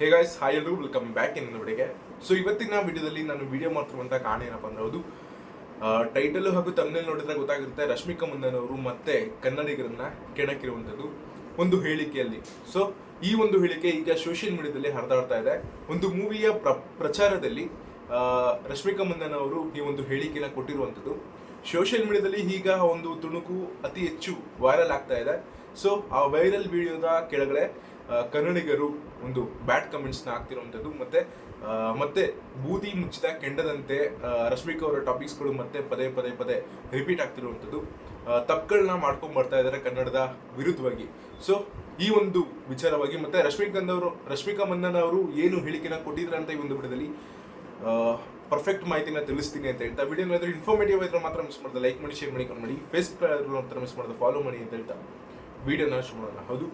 ಹೇ guys hi ಎಲ್ಲರೂ welcome back in ವಿಡಿಯೋಗೆ so ಇವತ್ತಿನ ವಿಡಿಯೋದಲ್ಲಿ ನಾನು ವಿಡಿಯೋ ಮಾಡ್ತಿರುವಂಥ ಕಾರಣ ಏನಪ್ಪ ಅಂದ್ರೆ ಅದು ಟೈಟಲ್ ಹಾಗೂ ತಮ್ಮಲ್ಲಿ ನೋಡಿದ್ರೆ ಗೊತ್ತಾಗಿರುತ್ತೆ ರಶ್ಮಿಕಾ ಮುಂದನವರು ಮತ್ತೆ ಕನ್ನಡಿಗರನ್ನ ಕೆಣಕಿರುವಂಥದ್ದು ಒಂದು ಹೇಳಿಕೆಯಲ್ಲಿ. ಸೊ ಈ ಒಂದು ಹೇಳಿಕೆ ಈಗ ಸೋಷಿಯಲ್ ಮೀಡಿಯಾದಲ್ಲಿ ಹರಿದಾಡ್ತಾ ಇದೆ. ಒಂದು ಮೂವಿಯ ಪ್ರ, ಪ್ರಚಾರದಲ್ಲಿ ರಶ್ಮಿಕಾ ಮಂದನ್ ಅವರು ಈ ಒಂದು ಹೇಳಿಕೆನ ಕೊಟ್ಟಿರುವಂಥದ್ದು. ಸೋಷಿಯಲ್ ಮೀಡಿಯಾದಲ್ಲಿ ಈಗ ಒಂದು ತುಣುಕು ಅತಿ ಹೆಚ್ಚು ವೈರಲ್ ಆಗ್ತಾ ಇದೆ. ಸೊ ಆ ವೈರಲ್ ವಿಡಿಯೋದ ಕೆಳಗಡೆ ಕನ್ನಡಿಗರು ಒಂದು ಬ್ಯಾಡ್ ಕಮೆಂಟ್ಸ್ನ ಆಗ್ತಿರುವಂಥದ್ದು ಮತ್ತೆ ಮತ್ತೆ ಬೂದಿ ಮುಚ್ಚಿದ ಕೆಂಡದಂತೆ ರಶ್ಮಿಕಾ ಅವರ ಟಾಪಿಕ್ಸ್ಗಳು ಮತ್ತೆ ಪದೇ ಪದೇ ಪದೇ ರಿಪೀಟ್ ಆಗ್ತಿರುವಂಥದ್ದು. ತಪ್ಪುಗಳನ್ನ ಮಾಡ್ಕೊಂಡು ಬರ್ತಾ ಇದ್ದಾರೆ ಕನ್ನಡದ ವಿರುದ್ಧವಾಗಿ. ಸೊ ಈ ಒಂದು ವಿಚಾರವಾಗಿ ಮತ್ತೆ ರಶ್ಮಿಕಾಂತ್ ಅವರು ರಶ್ಮಿಕಾ ಮಂದನ್ ಅವರು ಏನು ಹೇಳಿಕೆನ ಕೊಟ್ಟಿದ್ರು ಅಂತ ಈ ಒಂದು ಬಿಡದಲ್ಲಿ ಪರ್ಫೆಕ್ಟ್ ಮಾಹಿತಿನ ತಿಳಿಸ್ತೀನಿ ಅಂತ ಹೇಳ್ತಾ ವಿಡಿಯೋ ಏನಾದರೂ ಇನ್ಫಾರ್ಮೇಟಿವ್ ಇದ್ರೆ ಮಾತ್ರ ಮಿಸ್ ಮಾಡಿದೆ. ಲೈಕ್ ಮಾಡಿ ಶೇರ್ ಮಾಡಿ ಕಮೆಂಟ್ ಮಾಡಿ. ಫೇಸ್ಬುಕ್ ಮಾತ್ರ ಮಿಸ್ ಮಾಡಿದೆ. ಫಾಲೋ ಮಾಡಿ ಅಂತ ಹೇಳ್ತಾ ವಿಡಿಯೋನ ಶುರು ಮಾಡೋಣ. ಹೌದು.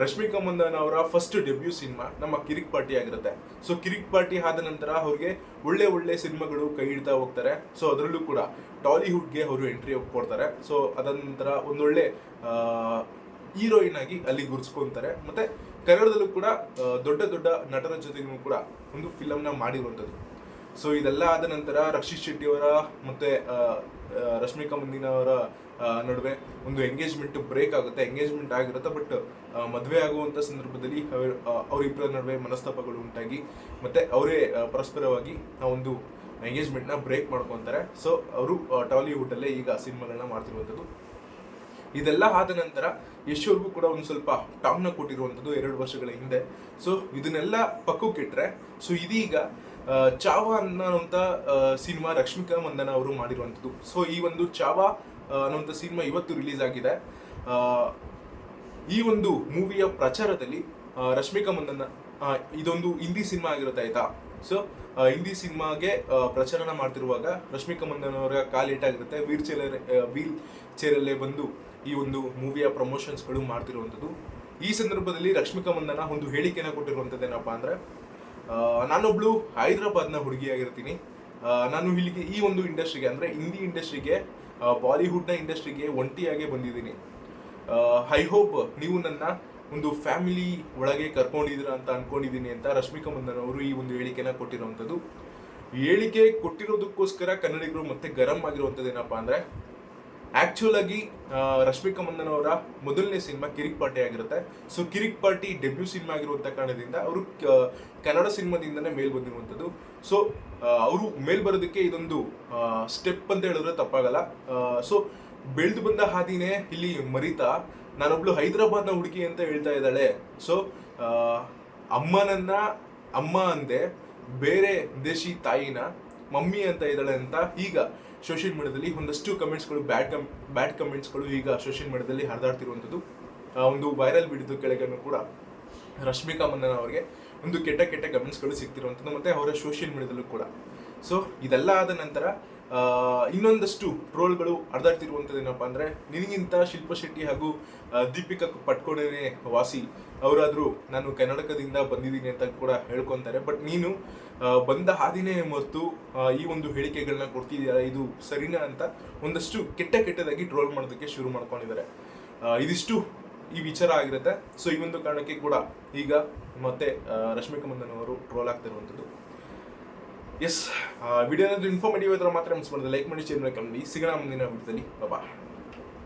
ರಶ್ಮಿಕಾ ಮಂದನ್ ಅವರ ಫಸ್ಟ್ ಡೆಬ್ಯೂ ಸಿನಿಮಾ ನಮ್ಮ ಕಿರಿಕ್ ಪಾರ್ಟಿ ಆಗಿರುತ್ತೆ. ಸೊ ಕಿರಿಕ್ ಪಾರ್ಟಿ ಆದ ನಂತರ ಅವ್ರಿಗೆ ಒಳ್ಳೆ ಒಳ್ಳೆ ಸಿನಿಮಾಗಳು ಕೈ ಹಿಡ್ತಾ ಹೋಗ್ತಾರೆ. ಸೊ ಅದರಲ್ಲೂ ಕೂಡ ಟಾಲಿವುಡ್ಗೆ ಅವರು ಎಂಟ್ರಿ ಕೊಡ್ತಾರೆ. ಸೊ ಅದಾದ ನಂತರ ಒಂದೊಳ್ಳೆ ಹೀರೋಯಿನ್ ಆಗಿ ಅಲ್ಲಿ ಗುರ್ಸ್ಕೊಂತಾರೆ. ಮತ್ತೆ ಕನ್ನಡದಲ್ಲೂ ಕೂಡ ದೊಡ್ಡ ದೊಡ್ಡ ನಟರ ಜೊತೆಗೂ ಕೂಡ ಒಂದು ಫಿಲಮ್ನ ಮಾಡಿರುವಂಥದ್ದು. ಸೊ ಇದೆಲ್ಲ ಆದ ನಂತರ ರಕ್ಷಿತ್ ಶೆಟ್ಟಿ ಅವರ ಮತ್ತೆ ರಶ್ಮಿಕಾ ಮುಂದಿನ ಅವರ ನಡುವೆ ಒಂದು ಎಂಗೇಜ್ಮೆಂಟ್ ಬ್ರೇಕ್ ಆಗುತ್ತೆ. ಎಂಗೇಜ್ಮೆಂಟ್ ಆಗಿರುತ್ತೆ ಬಟ್ ಮದುವೆ ಆಗುವಂತ ಸಂದರ್ಭದಲ್ಲಿ ಅವರಿಬ್ಬರ ನಡುವೆ ಮನಸ್ತಾಪಗಳು ಉಂಟಾಗಿ, ಮತ್ತೆ ಅವರೇ ಪರಸ್ಪರವಾಗಿ ಒಂದು ಎಂಗೇಜ್ಮೆಂಟ್ನ ಬ್ರೇಕ್ ಮಾಡ್ಕೊಂತಾರೆ. ಸೊ ಅವರು ಟಾಲಿವುಡ್ ಅಲ್ಲೇ ಈಗ ಸಿನಿಮಾಗಳನ್ನ ಮಾಡ್ತಿರುವಂಥದ್ದು. ಇದೆಲ್ಲ ಆದ ನಂತರ ಯಶ್ ಕೂಡ ಒಂದು ಸ್ವಲ್ಪ ಟಾಮ್ನ ಕೊಟ್ಟಿರುವಂಥದ್ದು ಎರಡು ವರ್ಷಗಳ ಹಿಂದೆ. ಸೊ ಇದನ್ನೆಲ್ಲ ಪಕ್ಕಕ್ಕಿಟ್ರೆ ಸೊ ಇದೀಗ ಚಾವ ಅನ್ನೋಂಥ ಸಿನಿಮಾ ರಶ್ಮಿಕಾ ಮಂದನ ಅವರು ಮಾಡಿರುವಂಥದ್ದು. ಸೊ ಈ ಒಂದು ಚಾವ ಅನ್ನೋಂಥ ಸಿನಿಮಾ ಇವತ್ತು ರಿಲೀಸ್ ಆಗಿದೆ. ಈ ಒಂದು ಮೂವಿಯ ಪ್ರಚಾರದಲ್ಲಿ ರಶ್ಮಿಕಾ ಮಂದನ ಇದೊಂದು ಹಿಂದಿ ಸಿನಿಮಾ ಆಗಿರುತ್ತೆ, ಆಯ್ತಾ? ಸೊ ಹಿಂದಿ ಸಿನಿಮಾಗೆ ಪ್ರಚಾರಣ ಮಾಡ್ತಿರುವಾಗ ರಶ್ಮಿಕಾ ಮಂದನ್ ಅವರ ಕಾಲ್ ಏಟಾಗಿರುತ್ತೆ ವೀಲ್ ಚೇರ್ ವೀಲ್ ಚೇರಲ್ಲೇ ಬಂದು ಈ ಒಂದು ಮೂವಿಯ ಪ್ರಮೋಷನ್ಸ್ಗಳು ಮಾಡ್ತಿರುವಂಥದ್ದು. ಈ ಸಂದರ್ಭದಲ್ಲಿ ರಶ್ಮಿಕಾ ಮಂದನ ಒಂದು ಹೇಳಿಕೆನ ಕೊಟ್ಟಿರುವಂಥದ್ದು ಏನಪ್ಪ ಅಂದ್ರೆ ನಾನೊಬ್ಳು ಹೈದರಾಬಾದ್ನ ಹುಡುಗಿಯಾಗಿರ್ತೀನಿ. ನಾನು ಇಲ್ಲಿಗೆ ಈ ಒಂದು ಇಂಡಸ್ಟ್ರಿಗೆ ಅಂದ್ರೆ ಹಿಂದಿ ಇಂಡಸ್ಟ್ರಿಗೆ ಬಾಲಿವುಡ್ನ ಇಂಡಸ್ಟ್ರಿಗೆ ಒಂಟಿಯಾಗೆ ಬಂದಿದ್ದೀನಿ. ಐ ಹೋಪ್ ನೀವು ನನ್ನ ಒಂದು ಫ್ಯಾಮಿಲಿ ಒಳಗೆ ಕರ್ಕೊಂಡಿದ್ದೀರಾ ಅಂತ ಅನ್ಕೊಂಡಿದ್ದೀನಿ ಅಂತ ರಶ್ಮಿಕಾ ಮಂದನ್ ಅವರು ಈ ಒಂದು ಹೇಳಿಕೆನ ಕೊಟ್ಟಿರುವಂಥದ್ದು. ಹೇಳಿಕೆ ಕೊಟ್ಟಿರೋದಕ್ಕೋಸ್ಕರ ಕನ್ನಡಿಗರು ಮತ್ತೆ ಗರಂ ಆಗಿರುವಂಥದ್ದು ಏನಪ್ಪಾ ಅಂದ್ರೆ ಆಕ್ಚುಲ್ ಆಗಿ ರಶ್ಮಿಕಾ ಮಂದನ್ ಅವರ ಮೊದಲನೇ ಸಿನಿಮಾ ಕಿರಿಕ್ ಪಾರ್ಟಿ ಆಗಿರುತ್ತೆ. So Kirik Party debut cinema ಆಗಿರುವಂತ ಕಾರಣದಿಂದ ಅವರು ಕನ್ನಡ ಸಿನಿಮಾದಿಂದನೇ ಮೇಲ್ ಬಂದಿರುವಂಥದ್ದು. ಸೊ ಅವರು ಮೇಲ್ ಬರೋದಕ್ಕೆ ಇದೊಂದು ಸ್ಟೆಪ್ ಅಂತ ಹೇಳಿದ್ರೆ ತಪ್ಪಾಗಲ್ಲ. ಸೊ ಬೆಳೆದು ಬಂದ ಹಾದಿನೇ ಇಲ್ಲಿ ಮರಿತಾ, ನಾನೊಬ್ಳು ಹೈದರಾಬಾದ್ನ ಹುಡುಗಿ ಅಂತ ಹೇಳ್ತಾ ಇದ್ದಾಳೆ. ಸೊ ಅಮ್ಮನನ್ನ ಅಮ್ಮ ಅಂದೆ, ಬೇರೆ ದೇಶಿ ತಾಯಿನ ಮಮ್ಮಿ ಅಂತ ಇದ್ದಾಳೆ ಅಂತ ಈಗ ಸೋಷಿಯಲ್ ಮೀಡಿಯಾದಲ್ಲಿ ಒಂದಷ್ಟು ಕಮೆಂಟ್ಸ್ಗಳು, ಬ್ಯಾಡ್ ಕಮ್, ಬ್ಯಾಡ್ ಕಮೆಂಟ್ಸ್ಗಳು ಈಗ ಸೋಷಿಯಲ್ ಮೀಡಿಯಾದಲ್ಲಿ ಹರಿದಾಡ್ತಿರುವಂಥದ್ದು. ಒಂದು ವೈರಲ್ ವಿಡಿಯೋದ ಕೆಳಗನ್ನು ಕೂಡ ರಶ್ಮಿಕಾ ಮಂದನ್ ಅವರಿಗೆ ಒಂದು ಕೆಟ್ಟ ಕೆಟ್ಟ ಕಮೆಂಟ್ಸ್ಗಳು ಸಿಗ್ತಿರುವಂಥದ್ದು ಮತ್ತು ಅವರ ಸೋಷಿಯಲ್ ಮೀಡಿಯಾದಲ್ಲೂ ಕೂಡ. ಸೊ, ಇದೆಲ್ಲ ಆದ ನಂತರ ಇನ್ನೊಂದಷ್ಟು ಟ್ರೋಲ್ಗಳು ಹರಿದಾಡ್ತಿರುವಂಥದ್ದು ಏನಪ್ಪ ಅಂದ್ರೆ, ನಿನಗಿಂತ ಶಿಲ್ಪಾ ಶೆಟ್ಟಿ ಹಾಗೂ ದೀಪಿಕಾ ಪಟ್ಕೋಣೆನೇ ವಾಸಿ. ಅವರಾದರೂ ನಾನು ಕರ್ನಾಟಕದಿಂದ ಬಂದಿದ್ದೀನಿ ಅಂತ ಕೂಡ ಹೇಳ್ಕೊಂತಾರೆ. ಬಟ್ ನೀನು ಬಂದ ಹಾದಿನೇ ಮರೆತು ಈ ಒಂದು ಹೇಳಿಕೆಗಳನ್ನ ಕೊಡ್ತಿದ್ಯಾ ಇದು ಸರಿನಾ ಅಂತ ಒಂದಷ್ಟು ಕೆಟ್ಟ ಕೆಟ್ಟದಾಗಿ ಟ್ರೋಲ್ ಮಾಡೋದಕ್ಕೆ ಶುರು ಮಾಡ್ಕೊಂಡಿದ್ದಾರೆ. ಇದಿಷ್ಟು ಈ ವಿಚಾರ ಆಗಿರುತ್ತೆ. ಸೊ ಈ ಒಂದು ಕಾರಣಕ್ಕೆ ಕೂಡ ಈಗ ಮತ್ತೆ ರಶ್ಮಿಕಾ ಮಂದನ್ ಅವರು ಟ್ರೋಲ್ ಆಗ್ತಿರುವಂಥದ್ದು ಎಸ್ ವಿಡಿಯೋ ಇನ್ಫಾರ್ಮೇಟಿವ್ ಇದ್ರೆ ಮಾತ್ರ ಮಿಸ್ ಮಾಡಿದ್ರೆ ಲೈಕ್ ಮಾಡಿ ಶೇರ್ ಮಾಡಿ. ಕಮ್ಮಿ ಸಿಗೋಣ ಮುಂದಿನ ವಿಡಿಯೋದಲ್ಲಿ ಬಾಬಾ